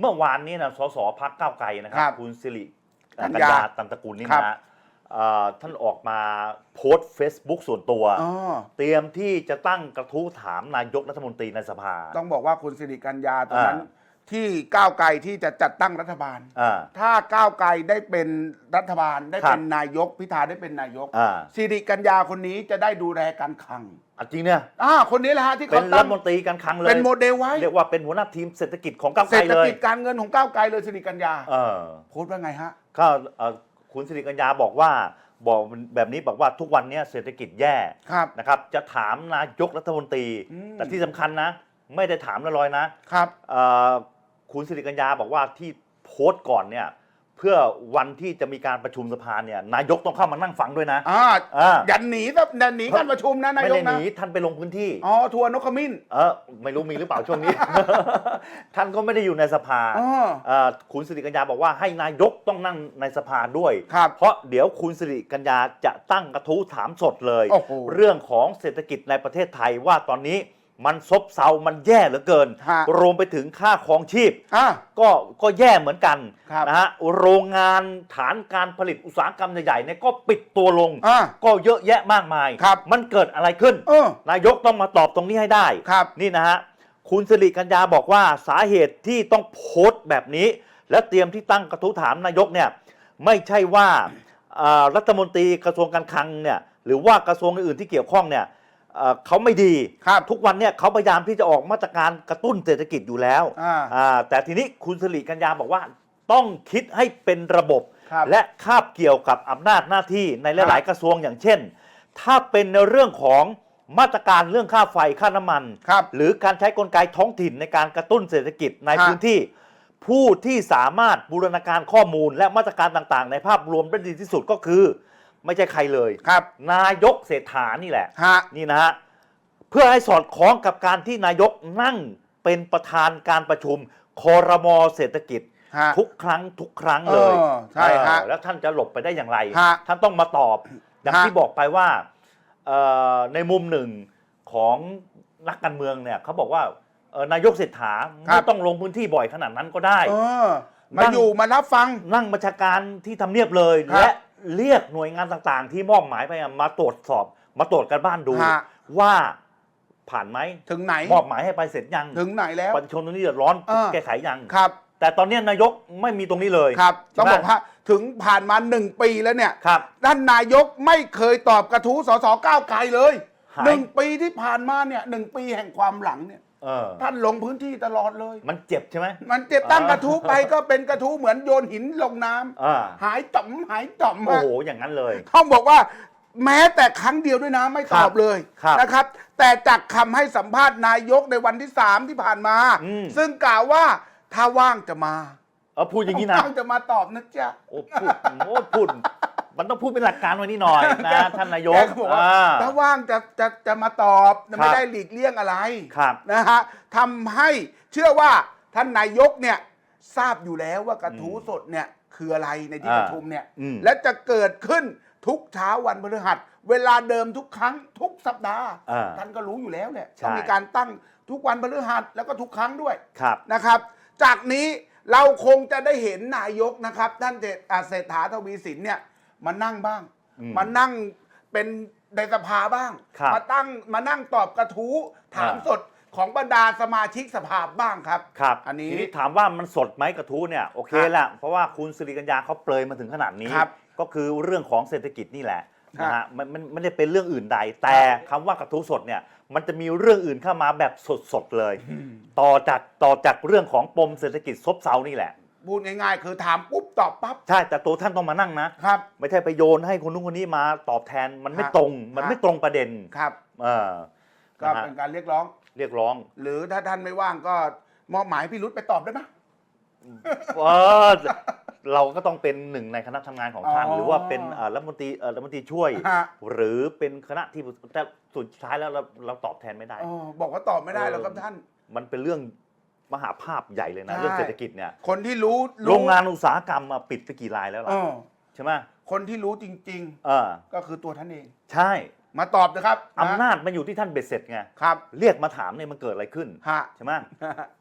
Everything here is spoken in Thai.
เมื่อวานนี้นะสสพักก้าวไกลนะคครัรับบคุณสิริกักัญญญาญาตันตระกูลนี่ครับ นะฮะเอ่อท่านออกมาโพสต์ Facebook ส่วนตัว อ๋อเตรียมที่จะตั้งกระทู้ถามนายกรัฐมนตรีในสภา ต้องบอกว่าคุณสิริกัญญาตอนนั้นอ่า ที่ก้าวไกลที่จะจัดตั้งรัฐบาล อ่า ถ้าก้าวไกลได้เป็นรัฐบาลได้ครับเป็นนายกพิธาได้เป็นนายกอ่า สิริกัญญาคนนี้จะได้ดูแลการคลังอะจริงเนี่ย อ่าคนนี้แหละฮะที่เป็เขานรัตั้ฐงมนตรีการคลังเลยเป็นโมเดลไว้เรียกว่าเป็นหัวหน้าทีมเศรษฐกิจของก้าวไกเศลรษฐเลยกิจการเงินของก้าวไกลเลยสิริกัญญาเออโพสต์ว่าไงฮะ ก็เอ่อคุณสิริกัญญาบอกว่า บอกแบบนี้บอกว่าทุกวันเนี้ยเศรษฐกิจแย่ครับ นะครับ จะถามนายกรัฐมนตรี อืม แต่ที่สำคัญนะ ไม่ได้ถามลอยๆนะครับ เอ่อ คุณสิริกัญญาบอกว่าที่โพสต์ก่อนเนี่ย เพื่อวันที่จะมีการประชุมสภาเนี่ยนายกต้องเข้ามานั่งฟังด้วยนะอ่าอ่ายันหนีครับยันหนีการประชุมนะนาไม่ยกได้หนะนีท่านไปลงพื้นที่ อ๋อทัวร์นกขมิ้นเออไม่รู้มีหรือเปล่าช่วงนี้ ท่านก็ไม่ได้อยู่ในสภาอ๋อ เอ่อคุณสิริกัญญาบอกว่าให้นายกต้องนั่งในสภาด้วย ครับเพราะเดี๋ยวคุณสิริกัญญาจะตั้งกระทู้ถามสดเลย โอ้โห เรื่องของเศรษฐกิจในประเทศไทยว่าตอนนี้ มันซบเซา มันแย่เหลือเกิน ฮะรวมไปถึงค่าครองชีพ อ่าก็ก็แย่เหมือนกันครับนะฮะโรงงานฐานการผลิตอุตสาหกรรมใหญ่ๆเนี่ยก็ปิดตัวลง อ่าก็เยอะแยะมากมาย ครับ มันเกิดอะไรขึ้น เออนายกต้องมาตอบตรงนี้ให้ได้ ครับ นี่นะฮะ คุณสิริกัญญาบอกว่าสาเหตุที่ต้องโพสต์แบบนี้ และเตรียมที่ตั้งกระทู้ถามนายกเนี่ยไม่ใช่ว่าเอ่อรัฐมนตรีกระทรวงการคลังเนี่ยหรือว่ากระทรวงอื่นๆที่เกี่ยวข้องเนี่ย เอ่อเขาไม่ดีครับทุกวันเนี่ยเขาพยายามที่จะออกมาตรการกระตุ้นเศรษฐกิจอยู่แล้วอ่าอ่าแต่ทีนี้คุณสิริกัญญาบอกว่าต้องคิดให้เป็นระบบ ครับและคาบเกี่ยวกับอำนาจหน้าที่ในหลาย ๆ กระทรวงอย่างเช่น ถ้าเป็นในเรื่องของมาตรการเรื่องค่าไฟค่าน้ำมัน ครับหรือการใช้กลไกท้องถิ่นในการกระตุ้นเศรษฐกิจในฮะพื้นที่ ผู้ที่สามารถบูรณาการข้อมูลและมาตรการต่าง ๆ ในภาพรวมได้ดีที่สุดก็คือ ไม่ใช่ใครเลย ครับ นายกเศรษฐานี่แหละ ฮะ นี่นะฮะ เพื่อให้สอดคล้องกับการที่นายกนั่งเป็นประธานการประชุมคอรมอเศรษฐกิจ ฮะ ทุกครั้งทุกครั้งเลยเออใช่ฮะเออแล้วท่านจะหลบไปได้อย่างไร ฮะท่านต้องมาตอบ อย่างฮะที่บอกไปว่าเอ่อในมุมหนึ่งของนักการเมืองเนี่ยเขาบอกว่าเอ่อนายกเศรษฐาไม่ต้องลงพื้นที่บ่อยขนาดนั้นก็ได้ เออ มาอยู่มารับฟัง นั่งบัญชาการที่ทำเนียบเลยฮะและ เรียกหน่วยงานต่างๆ ที่มอบหมายไปอะมาตรวจสอบ มาตรวจกันบ้านดู ฮะ ว่าผ่านไหมถึงไหน มอบหมายให้ไปเสร็จยังถึงไหนแล้ว ประชาชนตรงนี้เดือดร้อนเออ แก้ไขยังครับ แต่ตอนนี้นายกไม่มีตรงนี้เลย ครับใช่ต้องไหมบอกว่าถึงผ่านมาหนึ่งปีแล้วเนี่ย ครับท่านนายกไม่เคยตอบกระทู้สสก้าวไกลเลยหาย หนึ่งปีที่ผ่านมาเนี่ยหนึ่งปีแห่งความหลังเนี่ย เออท่านลงพื้นที่ตลอดเลย มันเจ็บใช่ไหม มันเจ็บตั้งอ่ากระทู้ไปก็เป็นกระทู้เหมือนโยนหินลงน้ำอ่า หายต่อมหายต่อมโอ้ฮะโหอย่างนั้นเลย ต้องบอกว่า แม้แต่ครั้งเดียวด้วยนะไม่ตอบเลยครับนะครับ แต่จากคำให้สัมภาษณ์นายกในวันที่สามที่ผ่านมา อืม ซึ่งกล่าวว่าถ้าว่างจะมาเออพูดอย่างนี้นะ ว่างจะมาตอบนะจ๊ะ โอ้พูดโอ้พูด มันต้องพูดเป็นหลักการไว้นี่หน่อยนะท่านนายกแกก็บอกว่าอ่า ถ้าว่างจะจะจะมาตอบครับไม่ได้หลีกเลี่ยงอะไรครับ นะฮะทำให้เชื่อว่าท่านนายกเนี่ยทราบอยู่แล้วว่ากระทู้สดเนี่ยคืออะไรในที่อ่าประชุมเนี่ยอืม และจะเกิดขึ้นทุกเช้าวันพฤหัส เวลาเดิมทุกครั้งทุกสัปดาห์ อ่า ท่านก็รู้อยู่แล้วเนี่ยใช่ ต้องมีการตั้งทุกวันพฤหัสแล้วก็ทุกครั้งด้วยครับ นะครับ จากนี้เราคงจะได้เห็นนายกนะครับท่านเศรษอ่าเศรษฐาทวีสินเนี่ย มานั่งบ้าง อืมมานั่งเป็นในสภาบ้าง ครับมาตั้งมานั่งตอบกระทู้ถามอ่า สดของบรรดาสมาชิกสภาบ้างครับ ครับอันนี้ทีนี้ถามว่ามันสดไหมกระทู้เนี่ยโอเคครับแหละเพราะว่าคุณสิริกัญญาเขาเปลยมาถึงขนาดนี้ ครับก็คือเรื่องของเศรษฐกิจนี่แหละครับนะฮะมันมันไม่ได้เป็นเรื่องอื่นใด แต่คำว่ากระทู้สดเนี่ยมันจะมีเรื่องอื่นเข้ามาแบบสดๆเลย ต่อจากต่อจากเรื่องของปมเศรษฐกิจซบเซานี่แหละ พูดง่ายๆ คือถามปุ๊บตอบปั๊บ ใช่แต่ตัวท่านต้องมานั่งนะ ครับ ไม่ใช่ไปโยนให้คนนู้นคนนี้มาตอบแทนมันไม่ฮะตรง มันฮะ ไม่ตรงประเด็นครับ เออก็นะฮะเป็นการเรียกร้อง เรียกร้องหรือถ้าท่านไม่ว่างก็มอบหมายให้พี่รุธไปตอบได้ไหม เออเราก็ต้องเป็นหนึ่งในคณะทำงานของท่าน อ๋อ หรือว่าเป็นเอ่อรัฐมนตรีเอ่อรัฐมนตรีช่วย ฮะหรือเป็นคณะที่แต่สุดท้ายแล้วเราเราตอบแทนไม่ได้ อ๋อบอกว่าตอบไม่ได้เออแล้วครับท่าน มันเป็นเรื่อง มหาภาพใหญ่เลยนะ ใช่ เรื่องเศรษฐกิจเนี่ยคนที่รู้โรงงานอุตสาหกรรมมาปิดไปกี่รายแล้วเอล่ะอใช่ไหมคนที่รู้จริง เออ ๆ ก็คือตัวท่านเอง ใช่มาตอบนะครับอำนาจมันอยู่ที่ท่านเบ็ดเสร็จไงครับเรียกมาถามเนี่ยมันเกิดอะไรขึ้นฮะ ใช่ไหม